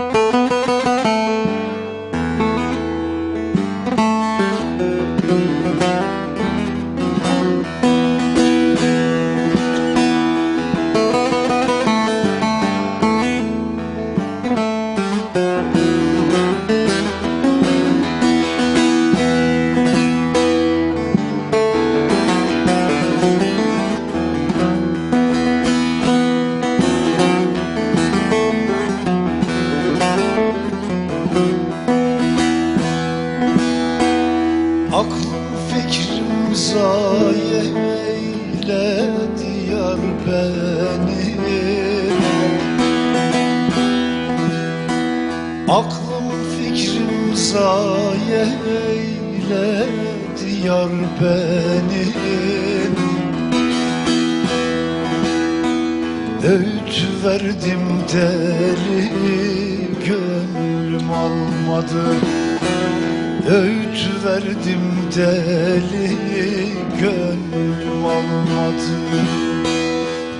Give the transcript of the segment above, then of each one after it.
Aklım zayi eyledi beni. Aklım fikrim zayi eyledi beni. Öğüt verdim deli gönlüm almadı Öğüt verdim deli gönlüm almadı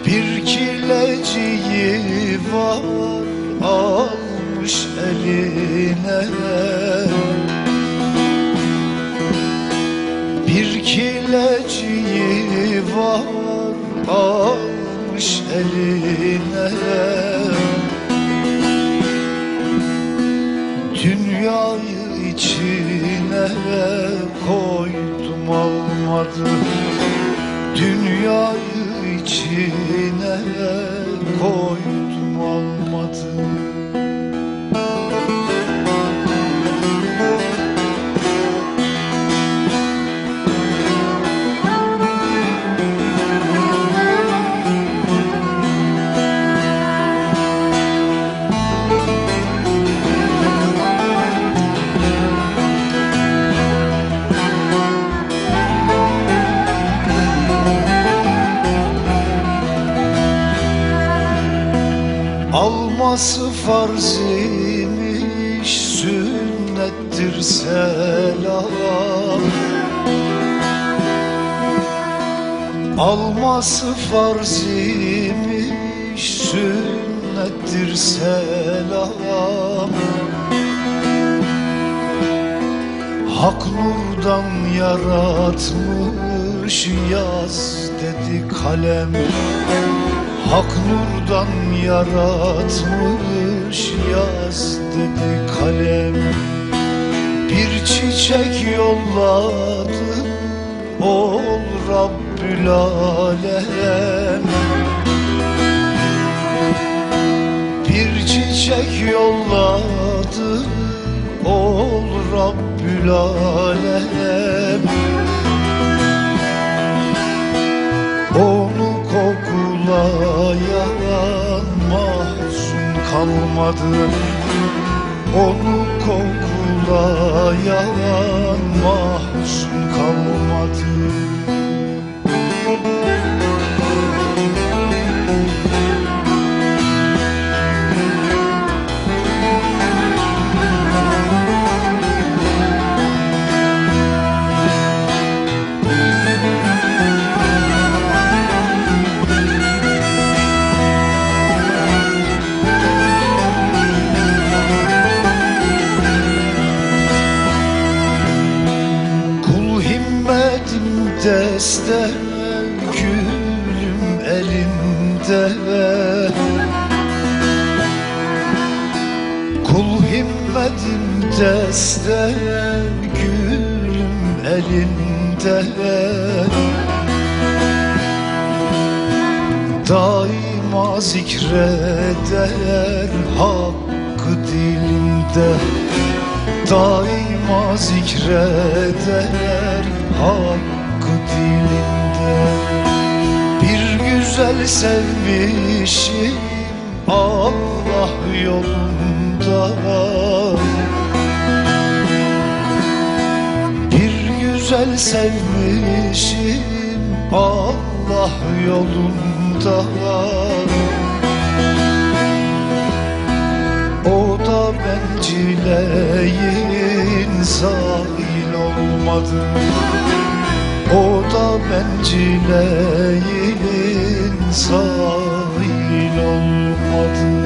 Bir kileciyi var almış eline. Bir kileciyi var almış eline içine koydum almadı Dünyayı içine koydum Alması farz imiş sünnettir selam. Alması farz imiş sünnettir selam. Hak nurdan yaratmış yaz dedi kalem Hak nurdan yaratmış yaz dedi kalem. Bir çiçek yolladı ol Rabbül Alem. Bir çiçek yolladı ol Rabbül Alem. Onu kokulayan mahzun kalmadı. Onu kokulayan mahzun kalmadı deste Gülüm elinde Kul himmetim deste Gülüm elinde. Daima zikreder hakkı dilimde Daima zikreder hakkı dilinde Bir güzel sevmişim Allah yolunda. Bir güzel sevmişim Allah yolunda. O da bencileyin sahil olmadı O da bencileyin sahil olmadı